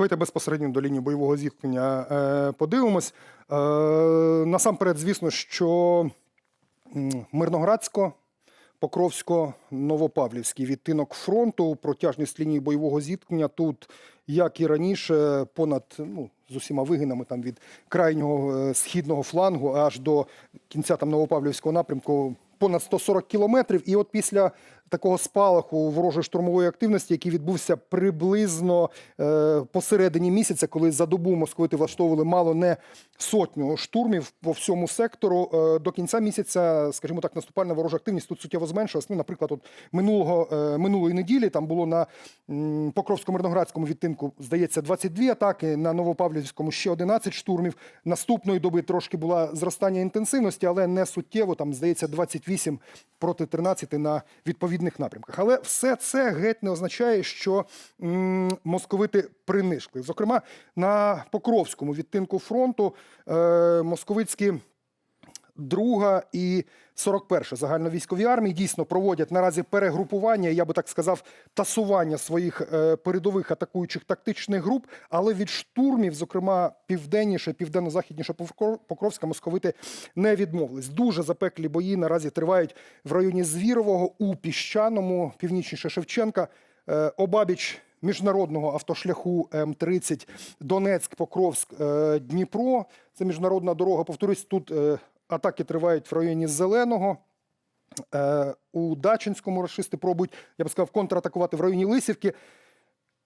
Давайте безпосередньо до лінії бойового зіткнення е, подивимось. Е, насамперед, звісно, що Мирноградсько, Покровсько, Новопавлівський відтинок фронту, протяжність лінії бойового зіткнення тут, як і раніше, понад ну, з усіма вигинами там від крайнього е, східного флангу аж до кінця там Новопавлівського напрямку. Понад 140 кілометрів, і от після такого спалаху ворожої штурмової активності, який відбувся приблизно е, посередині місяця, коли за добу московити влаштовували мало не сотню штурмів по всьому сектору. Е, до кінця місяця, скажімо так, наступальна ворожа активність тут суттєво зменшилась. Ну, наприклад, от минулого е, минулої неділі там було на Покровсько-Мирноградському відтинку, здається, 22 атаки, на Новопавлівському ще 11 штурмів. Наступної доби трошки була зростання інтенсивності, але не суттєво. Там здається 28 проти 13 на відповідних напрямках. Але все це геть не означає, що м, московити принишкли. Зокрема, на Покровському відтинку фронту е, московицькі друга і 41-ша загальновійськові армії дійсно проводять наразі перегрупування, я би так сказав, тасування своїх е, передових атакуючих тактичних груп, але від штурмів, зокрема південніше, південно-західніше Покровська, московити не відмовились. Дуже запеклі бої наразі тривають в районі Звірового у піщаному, північніше Шевченка, е, обабіч міжнародного автошляху М30 Донецьк, Покровськ, е, Дніпро. Це міжнародна дорога. Повторюсь, тут атаки тривають в районі Зеленого. Е, У Дачинському рашисти пробують, я б сказав, контратакувати в районі Лисівки.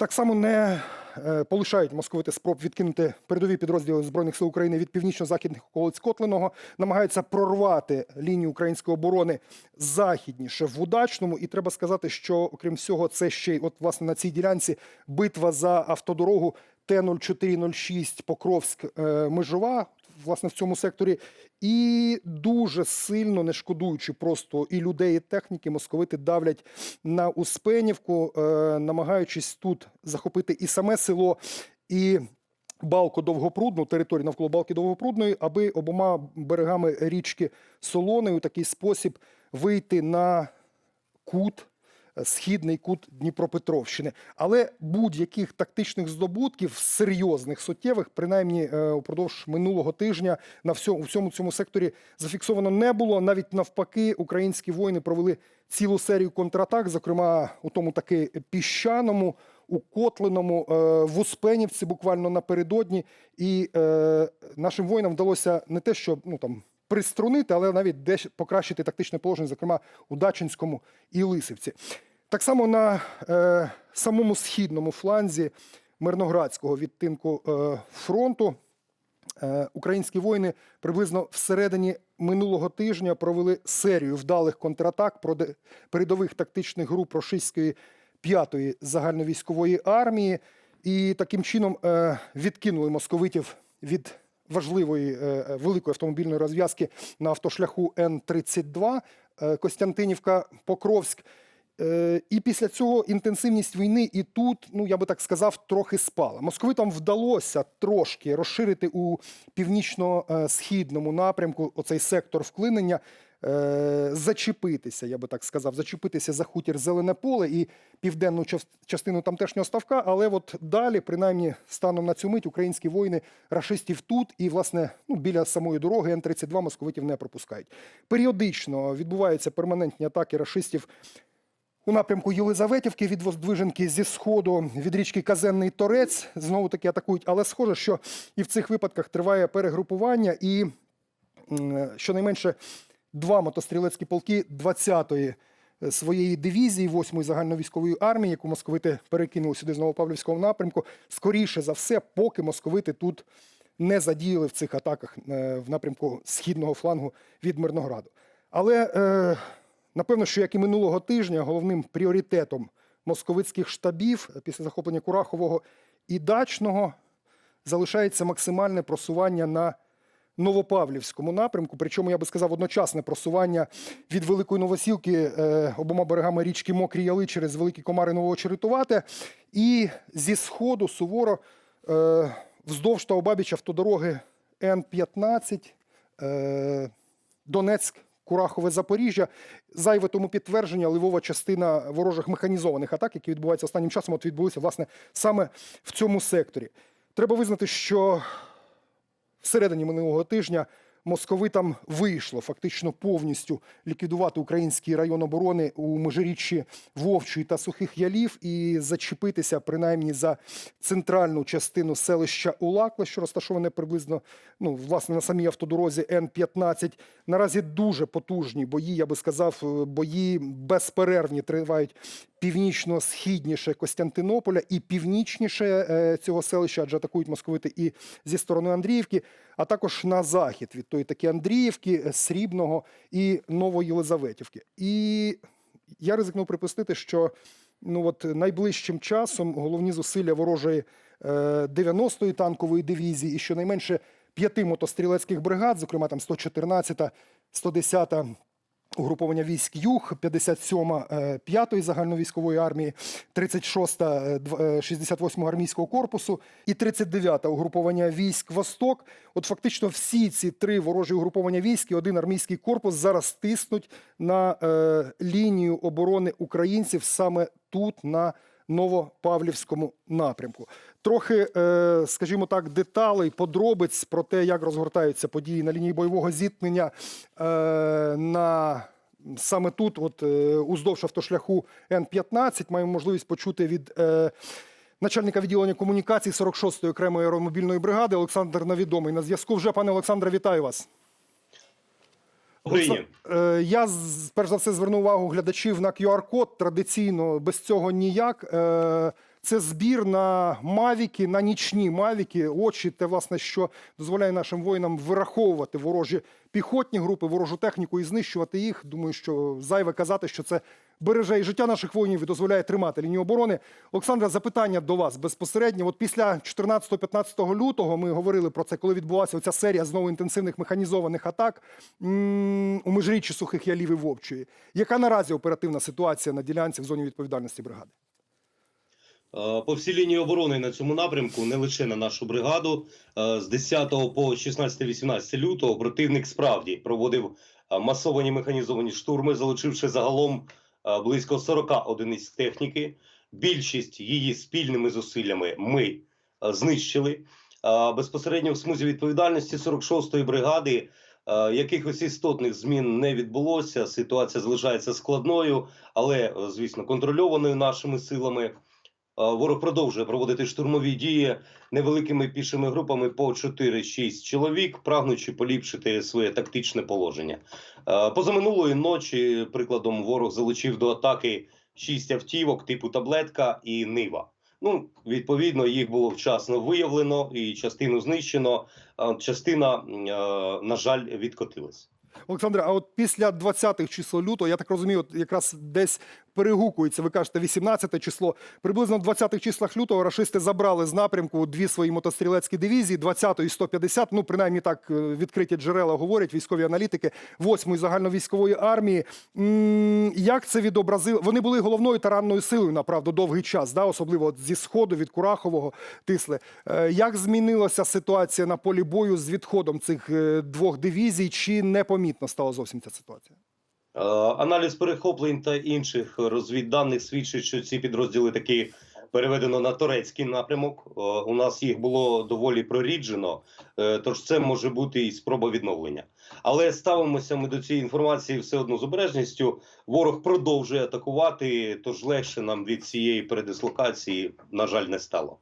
Так само не е, полишають московити спроб відкинути передові підрозділи Збройних сил України від північно-західних околиць Котлиного, намагаються прорвати лінію української оборони західніше в удачному. І треба сказати, що окрім всього, це ще й от власне на цій ділянці битва за автодорогу Т-0406 Покровськ е, Межова. Власне, в цьому секторі, і дуже сильно не шкодуючи просто і людей, і техніки, московити давлять на Успенівку, е, намагаючись тут захопити і саме село, і балку довгопрудну, територію навколо балки довгопрудної, аби обома берегами річки Солони у такий спосіб вийти на кут. Е, Східний кут Дніпропетровщини, але будь-яких тактичних здобутків серйозних суттєвих, принаймні е, упродовж минулого тижня, на всьому всьому цьому секторі зафіксовано не було. Навіть навпаки, українські воїни провели цілу серію контратак, зокрема у тому таки піщаному, у Котлиному, е, в Успенівці, буквально напередодні. І е, нашим воїнам вдалося не те, що ну там приструнити, але навіть дещо покращити тактичне положення, зокрема у Дачинському і Лисівці. Так само на е, самому східному фланзі Мирноградського відтинку е, фронту е, українські воїни приблизно всередині минулого тижня провели серію вдалих контратак проти передових тактичних груп російської п'ятої загальновійськової армії, і таким чином е, відкинули московитів від важливої е, великої автомобільної розв'язки на автошляху Н-32 е, Костянтинівка-Покровськ. Е, І після цього інтенсивність війни і тут, ну я би так сказав, трохи спала. Московитам вдалося трошки розширити у північно-східному напрямку оцей сектор вклинення, е, зачепитися, я би так сказав, зачепитися за хутір Зелене поле і південну частину тамтешнього ставка. Але от далі, принаймні, станом на цю мить, українські воїни рашистів тут і, власне, ну, біля самої дороги Н-32 московитів не пропускають. Періодично відбуваються перманентні атаки рашистів у напрямку Єлизаветівки від Воздвиженки зі сходу від річки Казенний Торець знову таки атакують. Але схоже, що і в цих випадках триває перегрупування, і щонайменше два мотострілецькі полки 20-ї своєї дивізії, 8-ї загальновійськової армії, яку московити перекинули сюди з Новопавлівського напрямку. Скоріше за все, поки московити тут не задіяли в цих атаках е, в напрямку східного флангу від Мирнограду. Але е, напевно, що як і минулого тижня, головним пріоритетом московицьких штабів після захоплення Курахового і Дачного залишається максимальне просування на Новопавлівському напрямку. Причому я би сказав одночасне просування від Великої Новосілки е, обома берегами річки Мокрі Яли через Великі Комари Нового Черетувати. І зі сходу суворо е, вздовж та обабіч автодороги Н-15 е, Донецьк. Курахове Запоріжжя. Зайве тому підтвердження, ливова частина ворожих механізованих атак, які відбуваються останнім часом, от відбулися власне саме в цьому секторі. Треба визнати, що всередині минулого тижня московитам вийшло фактично повністю ліквідувати український район оборони у межиріччі Вовчої та Сухих Ялів і зачепитися принаймні за центральну частину селища Улакле, що розташоване приблизно ну, власне на самій автодорозі Н-15. Наразі дуже потужні бої, я би сказав, е, бої безперервні тривають північно-східніше Костянтинополя і північніше е, цього селища, адже атакують московити і зі сторони Андріївки, а також на захід від тої таки Андріївки, е, Срібного і Новоєлизаветівки. І я ризикнув припустити, що ну от найближчим часом головні зусилля ворожої е, 90-ї танкової дивізії і щонайменше п'яти мотострілецьких бригад, зокрема там 114-та, 110-та угруповання військ Юг, 57-ма е, 5-ї загальновійськової армії, 36-та е, дв- е, 68-го армійського корпусу і 39-та угруповання військ Восток. От фактично всі ці три ворожі угруповання військ і один армійський корпус зараз тиснуть на е, лінію оборони українців саме тут, на Новопавлівському напрямку. Трохи, е, скажімо так, деталей, подробиць про те, як розгортаються події на лінії бойового зіткнення е, на саме тут, от е, уздовж автошляху Н-15, маємо можливість почути від. Начальника відділення комунікацій 46-ї окремої аеромобільної бригади Олександр Навідомий на зв'язку. Вже пане Олександре, вітаю вас. Я перш за все зверну увагу глядачів на QR-код. Традиційно без цього ніяк. Це збір на мавіки, на нічні мавіки. Очі, те, власне, що дозволяє нашим воїнам вираховувати ворожі піхотні групи, ворожу техніку і знищувати їх. Думаю, що зайве казати, що це береже і життя наших воїнів і дозволяє тримати лінію оборони. Олександра, запитання до вас безпосередньо. От після 14-15 лютого ми говорили про це, коли відбулася оця серія знову інтенсивних механізованих атак у межріччі сухих ялів і Вовчої. Яка наразі оперативна ситуація на ділянці в зоні відповідальності бригади? Е, По всій лінії оборони на цьому напрямку, не лише на нашу бригаду, е, з 10 по 16-18 лютого противник справді проводив е, масовані механізовані штурми, залучивши загалом близько 40 одиниць техніки. Більшість її спільними зусиллями ми знищили. Безпосередньо в смузі відповідальності 46-ї бригади якихось істотних змін не відбулося. Ситуація залишається складною, але, звісно, контрольованою нашими силами. Е, Ворог продовжує проводити штурмові дії невеликими пішими групами по 4-6 чоловік, прагнучи поліпшити своє тактичне положення. Е, Позаминулої ночі, прикладом, ворог залучив до атаки 6 автівок типу таблетка і нива. Ну, відповідно, їх було вчасно виявлено і частину знищено. Частина, е, на жаль, відкотилась. Олександре, а от після 20-х числа лютого, я так розумію, от якраз десь перегукується, ви кажете, 18 число. Приблизно в 20-х числах лютого рашисти забрали з напрямку дві свої мотострілецькі дивізії, 20 і 150, ну, принаймні так е, відкриті джерела говорять, військові аналітики, 8-ї загальновійськової армії. Як це відобразило? Вони були головною таранною силою, направду, довгий час, да? особливо зі Сходу, від Курахового тисли. Е, Як змінилася ситуація на полі бою з відходом цих е, двох дивізій? Чи непомітно стала зовсім ця ситуація? Е, Аналіз перехоплень та інших розвідданих свідчить, що ці підрозділи таки переведено на турецький напрямок. Е, У нас їх було доволі проріджено, е, тож це може бути і спроба відновлення. Але ставимося ми до цієї інформації все одно з обережністю. Ворог продовжує атакувати, тож легше нам від цієї передислокації, на жаль, не стало.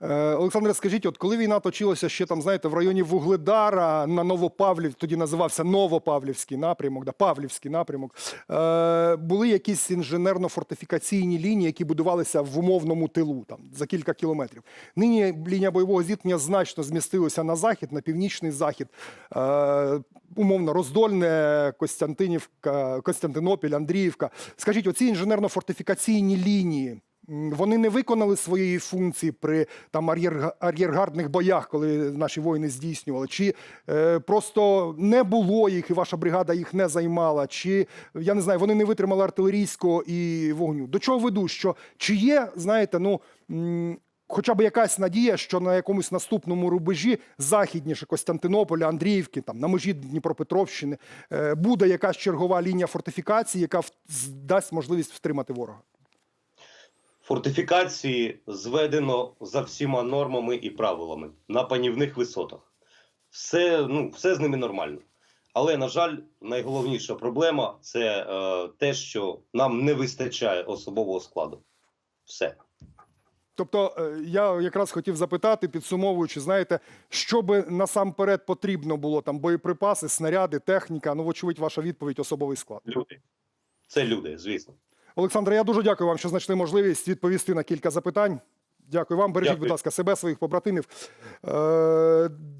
Е, Олександре, скажіть, от коли війна точилася ще там, знаєте, в районі Вугледара на Новопавлів, тоді називався Новопавлівський напрямок, да, Павлівський напрямок, е, були якісь інженерно-фортифікаційні лінії, які будувалися в умовному тилу, там за кілька кілометрів. Нині лінія бойового зіткнення значно змістилася на захід, на північний захід. Е, Умовно, Роздольне, Костянтинівка, Костянтинопіль, Андріївка. Скажіть, оці інженерно-фортифікаційні лінії, Вони не виконали своєї функції при там ар'єрга- ар'єргардних боях, коли наші воїни здійснювали, чи е, просто не було їх, і ваша бригада їх не займала, чи я не знаю, вони не витримали артилерійського і вогню. До чого веду? Що чи є, знаєте, ну хоча б якась надія, що на якомусь наступному рубежі західніше Костянтинополя, Андріївки, там на межі Дніпропетровщини, е, буде якась чергова лінія фортифікації, яка дасть можливість втримати ворога. Фортифікації зведено за всіма нормами і правилами на панівних висотах. Все, ну, все з ними нормально. Але, на жаль, найголовніша проблема це е, те, що нам не вистачає особового складу. Все. Тобто, е, я якраз хотів запитати, підсумовуючи, знаєте, що би насамперед потрібно було там боєприпаси, снаряди, техніка. Ну, вочевидь, ваша відповідь особовий склад. Люди. Це люди, звісно. Олександре, я дуже дякую вам, що знайшли можливість відповісти на кілька запитань. Дякую вам. Бережіть, Дякую. будь ласка, себе, своїх побратимів. Е,